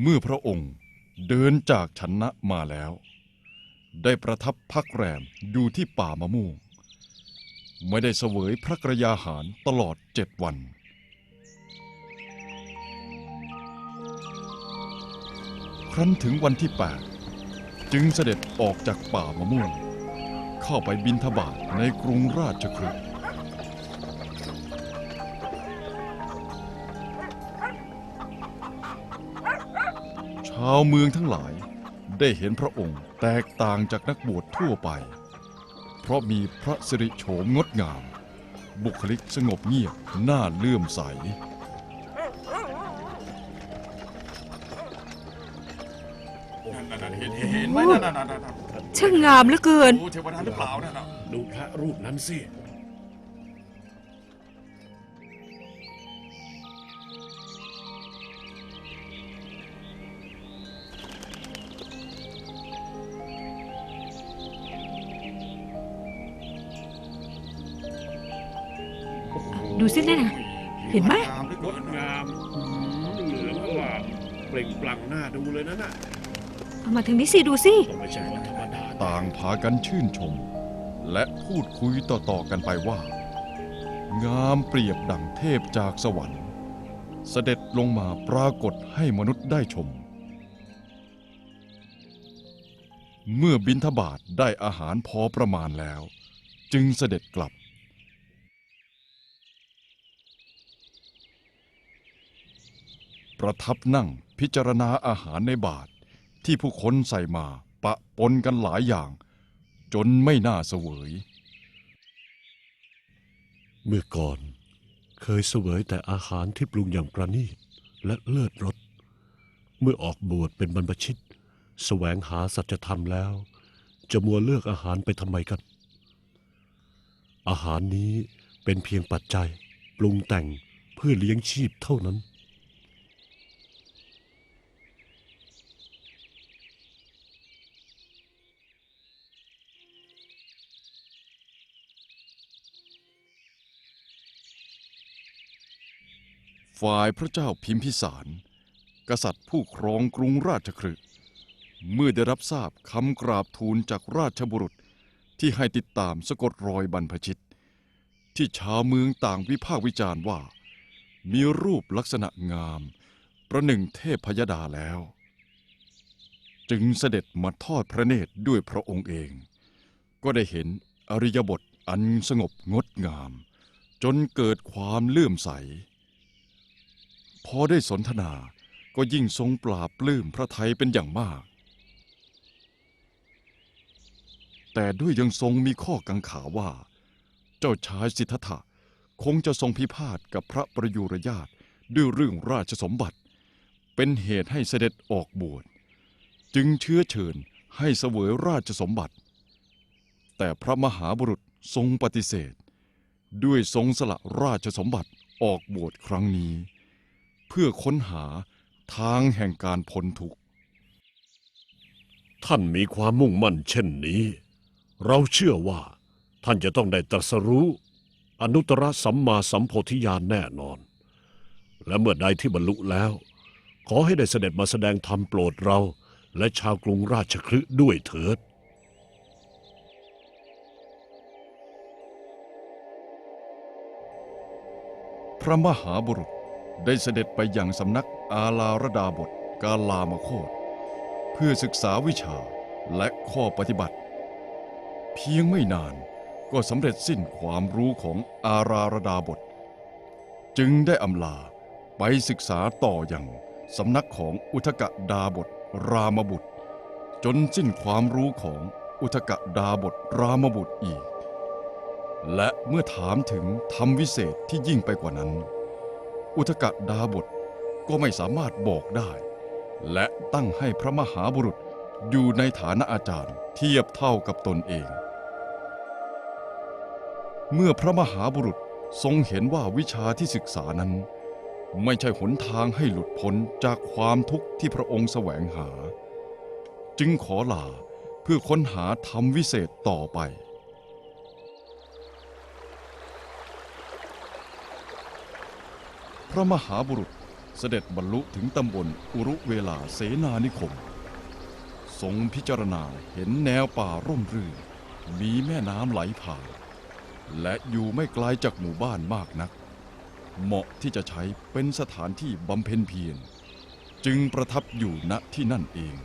เมื่อพระองค์เดินจากชนะมาแล้ว ได้ประทับพักแรมอยู่ที่ป่ามะม่วง ไม่ได้เสวยพระกระยาหารตลอดเจ็ดวัน ครั้นถึงวันที่8จึงเสด็จออกจากป่ามะม่วง เข้าไปบินทบาทในกรุงราชคฤห์าวเมืองทั้งหลายได้เห็นพระองค์แตกต่างจากนักบวชทั่วไป เพราะมีพระสิริโฉมงดงาม บุคลิกสงบเงียบน่าเลื่อมใส นั่นนั่นเห็นเห็นไหมนั่นนั่นนั่นนั่นช่างงามเหลือเกินโอ้เทวดาหรือเปล่านั่นน่ะดูพระรูปนั้นสิ ดูสินั่นน่ะ เห็นไหม งามเหลือเกิงดนนะงามหืมเหลืองอลามเปล่งปลั่งหน้าดูเลยนะน่ะเอามาทางนี้สิ ดูสิต้องไม่ใช่คนธรรมดาต่างพากันชื่นชม และพูดคุยต่อๆกันไปว่า งามเปรียบดั่งเทพจากสวรรค์ เสด็จลงมาปรากฏให้มนุษย์ได้ชม เมื่อบินทบาทได้อาหารพอประมาณแล้ว จึงเสด็จกลับ ประทับนั่งพิจารณาอาหารในบาทที่ผู้คนใส่มาปะปนกันหลายอย่าง จนไม่น่าเสวย เมื่อก่อนเคยเสวยแต่อาหารที่ปรุงอย่างประณีตและเลิศรสเมื่อออกบวชเป็นบรรพชิตแสวงหาสัจธรรมแล้ว จะมัวเลือกอาหารไปทำไมกัน อาหารนี้เป็นเพียงปัจจัยปรุงแต่งเพื่อเลี้ยงชีพเท่านั้น ฝ่ายพระเจ้าพิมพิสาร กษัตริย์ผู้ครองกรุงราชคฤห์เมื่อได้รับทราบคำกราบทูลจากราชบุรุษที่ให้ติดตามสะกดรอยบรรพชิต ที่ชาวเมืองต่างวิพากษ์วิจารณ์ว่า มีรูปลักษณะงาม ประหนึ่งเทพพยดาแล้ว จึงเสด็จมาทอดพระเนตรด้วยพระองค์เอง ก็ได้เห็นอริยบทอันสงบงดงาม จนเกิดความเลื่อมใส พอได้สนทนาก็ยิ่งทรงปราบปลื้มพระไทยเป็นอย่างมาก แต่ด้วยยังทรงมีข้อกังขาว่า เจ้าชายสิทธัตถะคงจะทรงพิพาทกับพระประยุรญาตด้วยเรื่องราชสมบัติ เป็นเหตุให้เสด็จออกบวช จึงเชื้อเชิญให้เสวยราชสมบัติ แต่พระมหาบุรุษทรงปฏิเสธ ด้วยทรงสละราชสมบัติออกบวชครั้งนี้ เพื่อค้นหาทางแห่งการพ้นทุกข์ ท่านมีความมุ่งมั่นเช่นนี้ เราเชื่อว่า ท่านจะต้องได้ตรัสรู้อนุตตรสัมมาสัมโพธิญาณแน่นอน และเมื่อใดที่บรรลุแล้ว ขอให้ได้เสด็จมาแสดงธรรมโปรดเรา และชาวกรุงราชคฤห์ด้วยเถิดพระมหาบุรุษ ได้เสด็จไปยังสำนักอาลาระดาบทกาลามโคตเพื่อศึกษาวิชาและข้อปฏิบัติ เพียงไม่นานก็สำเร็จสิ้นความรู้ของอาราระดาบท จึงได้อำลาไปศึกษาต่ออยังสำนักของอุทกดาบทรามบุตร จนสิ้นความรู้ของอุทกดาบทรามบุตรอีก และเมื่อถามถึงธรรมวิเศษที่ยิ่งไปกว่านั้น อุทกดาบทก็ไม่สามารถบอกได้ และตั้งให้พระมหาบุรุษอยู่ในฐานะอาจารย์เทียบเท่ากับตนเอง เมื่อพระมหาบุรุษทรงเห็นว่าวิชาที่ศึกษานั้น ไม่ใช่หนทางให้หลุดพ้นจากความทุกข์ที่พระองค์แสวงหา จึงขอลาเพื่อค้นหาธรรมวิเศษต่อไป พระมหาบุรุษเสด็จบรรลุถึงตำบลอุรุเวลาเสนานิคม ทรงพิจารณาเห็นแนวป่าร่มรื่น มีแม่น้ำไหลผ่าน และอยู่ไม่ไกลจากหมู่บ้านมากนัก เหมาะที่จะใช้เป็นสถานที่บำเพ็ญเพียร จึงประทับอยู่ณที่นั่นเอง